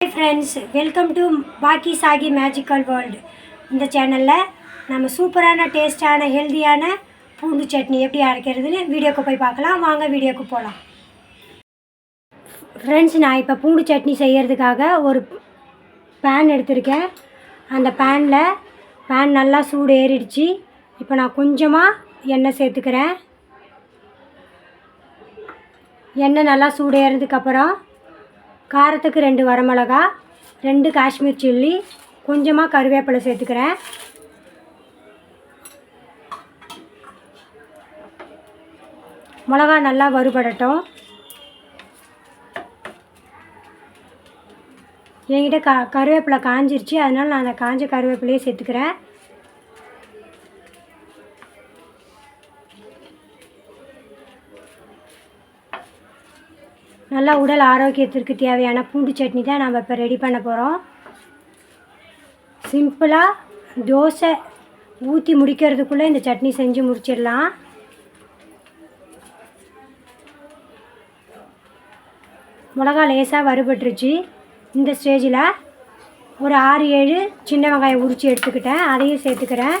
Hi friends welcome to பாக்கி சாகி magical world இந்த சேனலில் நம்ம சூப்பரான டேஸ்டான ஹெல்தியான பூண்டு சட்னி எப்படி அரைக்கிறதுன்னு வீடியோக்கு போய் பார்க்கலாம். வாங்க வீடியோக்கு போகலாம் ஃப்ரெண்ட்ஸ் நான் இப்போ பூண்டு சட்னி செய்கிறதுக்காக ஒரு பேன் எடுத்திருக்கேன். அந்த பேனில் பேன் நல்லா சூடு ஏறிடுச்சு. இப்போ நான் கொஞ்சமாக எண்ணெய் சேர்த்துக்கிறேன். எண்ணெய் நல்லா சூடு ஏறதுக்கப்புறம் காரத்துக்கு ரெண்டு வரமிளகா ரெண்டு காஷ்மீர் சில்லி கொஞ்சமாக கருவேப்பிலை சேர்த்துக்கிறேன். மிளகா நல்லா வறுபடட்டும். என்கிட்ட க கருவேப்பிலை காஞ்சிருச்சு அதனால் நான் அந்த காஞ்ச கருவேப்பிலையே சேர்த்துக்கிறேன். நல்லா உடல் ஆரோக்கியத்திற்கு தேவையான பூண்டு சட்னி தான் நம்ம இப்போ ரெடி பண்ண போகிறோம் சிம்பிளாக தோசை ஊற்றி முடிக்கிறதுக்குள்ளே இந்த சட்னி செஞ்சு முடிச்சிடலாம். மிளகா லேசாக வறுபட்டுருச்சு. இந்த ஸ்டேஜில் ஒரு ஆறு ஏழு சின்ன வெங்காயம் உரித்து எடுத்துக்கிட்டேன். அதையும் சேர்த்துக்கிறேன்.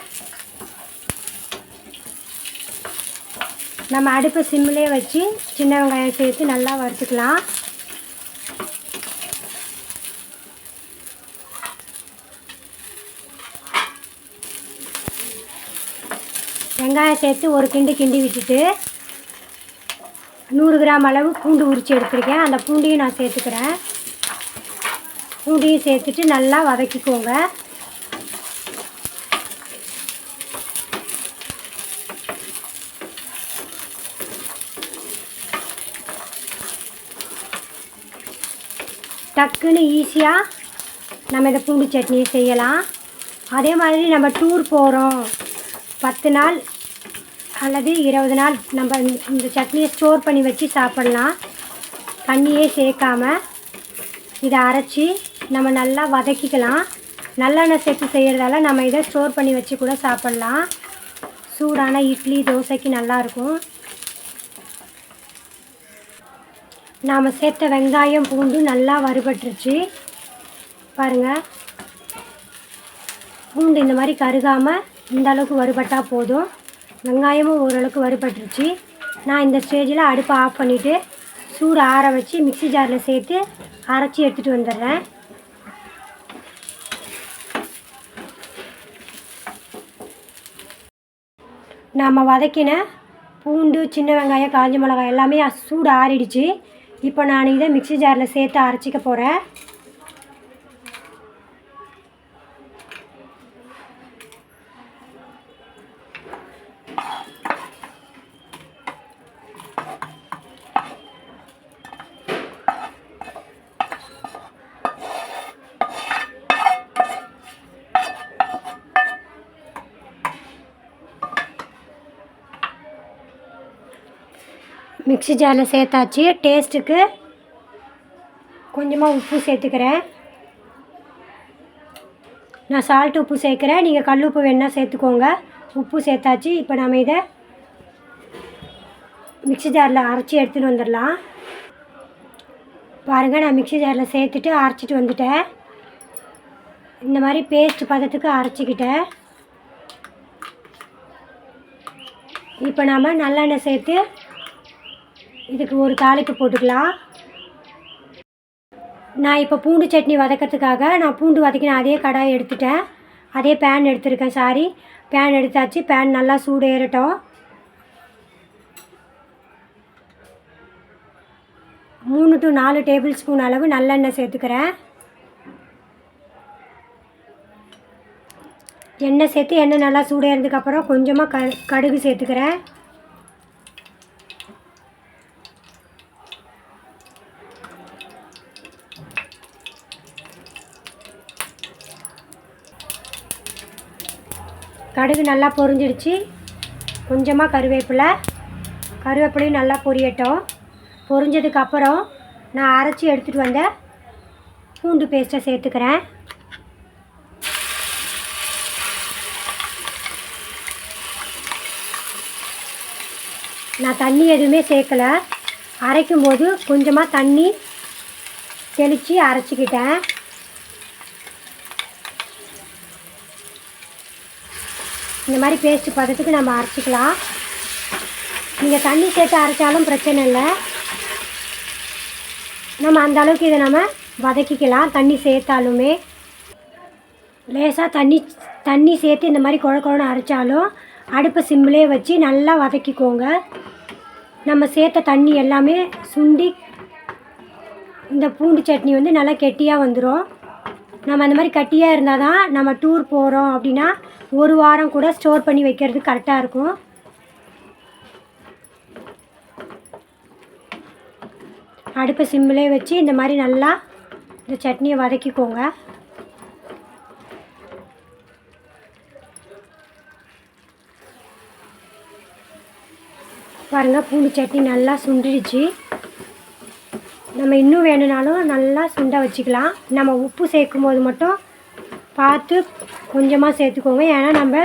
நம்ம அடுப்பை சிம்மிலே வச்சு சின்ன வெங்காயம் சேர்த்து நல்லா வறுத்துக்கலாம். வெங்காயம் சேர்த்து ஒரு கிண்டு கிண்டி விட்டுட்டு நூறு கிராம் அளவு பூண்டு உரித்து எடுத்துருக்கேன். அந்த பூண்டையும் நான் சேர்த்துக்கிறேன். பூண்டையும் சேர்த்துட்டு நல்லா வதக்கிக்கோங்க. டக்குன்னு ஈஸியாக நம்ம இந்த பூண்டு சட்னியை செய்யலாம். அதே மாதிரி நம்ம டூர் போகிறோம் பத்து நாள் அல்லது இருபது நாள் நம்ம இந்த- இந்த சட்னியை ஸ்டோர் பண்ணி வச்சு சாப்பிட்லாம். தண்ணியே சேர்க்காம இதை அரைச்சி நம்ம நல்லா வதக்கிக்கலாம். நல்லெண்ணெய் சேர்த்து செய்கிறதால நம்ம இதை ஸ்டோர் பண்ணி வச்சு கூட சாப்பிட்லாம். சூடான இட்லி தோசைக்கு நல்லாயிருக்கும் நாம் சேர்த்த வெங்காயம் பூண்டு நல்லா வறுபட்டுருச்சு. பாருங்கள் பூண்டு இந்த மாதிரி கருகாமல் இந்த அளவுக்கு வறுபட்டால் போதும். வெங்காயமும் ஓரளவுக்கு வறுபட்டுருச்சு. நான் இந்த ஸ்டேஜில் அடுப்பை ஆஃப் பண்ணிவிட்டு சூடு ஆற வச்சு மிக்ஸி ஜாரில் சேர்த்து அரைச்சி எடுத்துகிட்டு வந்துடுறேன். நாம் வதக்கின பூண்டு சின்ன வெங்காயம் காஞ்ச மிளகாய் எல்லாமே சூடு ஆறிடுச்சு. இப்போ நான் இதை மிக்ஸி ஜாரில் சேர்த்து அரைச்சிக்க போகிறேன். மிக்ஸி ஜாரில் சேர்த்தாச்சு. டேஸ்ட்டுக்கு கொஞ்சமாக உப்பு சேர்த்துக்கிறேன். நான் சால்ட் உப்பு சேர்க்குறேன். நீங்கள் கல் உப்பு வேணால் சேர்த்துக்கோங்க. உப்பு சேர்த்தாச்சு. இப்போ நம்ம இதை மிக்ஸி ஜாரில் அரைச்சி எடுத்துகிட்டு வந்துடலாம். பாருங்கள் நான் மிக்ஸி ஜாரில் சேர்த்துட்டு அரைச்சிட்டு வந்துட்டேன். இந்த மாதிரி பேஸ்ட் பதத்துக்கு அரைச்சிக்கிட்டேன். இப்போ நாம் நல்லெண்ணெய் சேர்த்து இதுக்கு ஒரு தாளிப்பு போட்டுக்கலாம். நான் இப்போ பூண்டு சட்னி வதக்கிறதுக்காக நான் பூண்டு வதக்கின அதே கடாய் எடுத்துட்டேன். அதே பேன் எடுத்திருக்கேன் சாரி பேன் எடுத்தாச்சு பேன் நல்லா சூடு ஏறட்டும் மூணு டு நாலு டேபிள் ஸ்பூன் அளவு நல்லெண்ணெய் சேர்த்துக்கிறேன். எண்ணெய் சேர்த்து எண்ணெய் நல்லா சூடேறதுக்கப்புறம் கொஞ்சமாக க கடுகு சேர்த்துக்கிறேன். கடுகு நல்லா பொரிஞ்சிடுச்சு. கொஞ்சமாக கருவேப்பிலை. கருவேப்பிலையும் நல்லா பொரியட்டும். பொரிஞ்சதுக்கப்புறம் நான் அரைச்சி எடுத்துகிட்டு வந்த பூண்டு பேஸ்ட்டை சேர்த்துக்கிறேன். நான் தண்ணி எதுவுமே சேர்க்கல. அரைக்கும்போது கொஞ்சமாக தண்ணி தெளித்து அரைச்சிக்கிட்டேன். இந்த மாதிரி பேஸ்ட்டு பதத்துக்கு நம்ம அரைச்சிக்கலாம். நீங்கள் தண்ணி சேர்த்து அரைச்சாலும் பிரச்சனை இல்லை. நம்ம அந்த அளவுக்கு இதை நம்ம வதக்கிக்கலாம் தண்ணி சேர்த்தாலுமே. லேசாக தண்ணி தண்ணி சேர்த்து இந்த மாதிரி குழ குழன்னு அரைச்சாலும் அடுப்பை சிம்மிலே வச்சு நல்லா வதக்கிக்கோங்க. நம்ம சேர்த்த தண்ணி எல்லாமே சுண்டி இந்த பூண்டு சட்னி வந்து நல்லா கெட்டியாக வந்துடும் நம்ம அந்த மாதிரி கட்டியாக இருந்தால் தான் நம்ம டூர் போகிறோம் அப்படின்னா ஒரு வாரம் கூட ஸ்டோர் பண்ணி வைக்கிறது கரெக்டாக இருக்கும். அடுப்பை சிம்மிலே வச்சு இந்த மாதிரி நல்லா இந்த சட்னியை வதக்கிக்கோங்க. பாருங்கள் பூண்டு சட்னி நல்லா சுண்டிடுச்சு. நம்ம இன்னும் வேணும்னாலும் நல்லா சுண்டை வச்சுக்கலாம். நம்ம உப்பு சேர்க்கும் போது மட்டும் பார்த்து கொஞ்சமாக சேர்த்துக்கோங்க. ஏன்னா நம்ம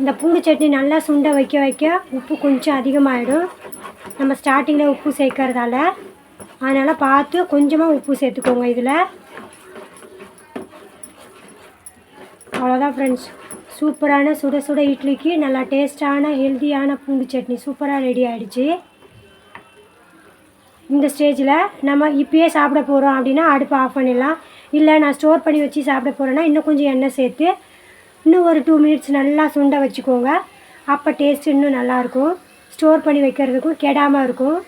இந்த பூண்டு சட்னி நல்லா சுண்டை வைக்க வைக்க உப்பு கொஞ்சம் அதிகமாகிடும் நம்ம ஸ்டார்டிங்கில் உப்பு சேர்க்கறதால. அதனால் பார்த்து கொஞ்சமாக உப்பு சேர்த்துக்கோங்க இதில். அவ்வளோதான் ஃப்ரெண்ட்ஸ் சூப்பரான சுட சுட இட்லிக்கு நல்லா டேஸ்டான ஹெல்த்தியான பூண்டு சட்னி சூப்பராக ரெடி ஆகிடுச்சி இந்த ஸ்டேஜில் நம்ம இப்பயே சாப்பிட போகிறோம் அப்படின்னா அடுப்பை ஆஃப் பண்ணிடலாம். இல்லை நான் ஸ்டோர் பண்ணி வச்சு சாப்பிட போகிறேன்னா இன்னும் கொஞ்சம் எண்ணெய் சேர்த்து இன்னும் ஒரு டூ மினிட்ஸ் நல்லா சுண்ட வச்சுக்கோங்க. அப்போ டேஸ்ட் இன்னும் நல்லாயிருக்கும் ஸ்டோர் பண்ணி வைக்கிறதுக்கும் கெடாமல் இருக்கும்.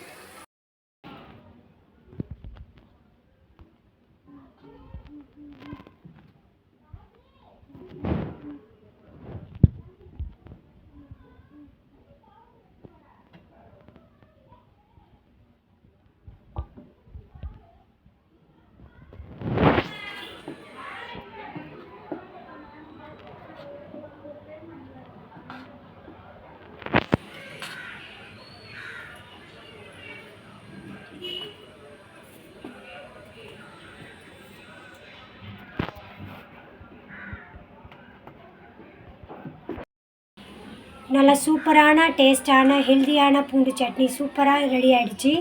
நல்லா சூப்பரான டேஸ்ட்டான ஹெல்த்தியான பூண்டு சட்னி சூப்பராக ரெடி ஆகிடுச்சு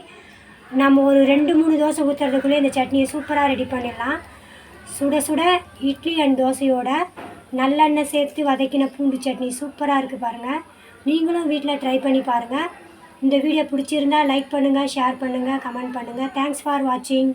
நம்ம ஒரு ரெண்டு மூணு தோசை ஊற்றுறதுக்குள்ளே இந்த சட்னியை சூப்பராக ரெடி பண்ணிடலாம். சுட சுட இட்லி அண்ட் தோசையோட நல்லெண்ணெய் சேர்த்து வதக்கின பூண்டு சட்னி சூப்பராக இருக்குது பாருங்கள் நீங்களும் வீட்டில் ட்ரை பண்ணி பாருங்கள் இந்த வீடியோ பிடிச்சிருந்தா லைக் பண்ணுங்கள் ஷேர் பண்ணுங்கள் கமெண்ட் பண்ணுங்கள் தேங்க்ஸ் ஃபார் வாட்சிங்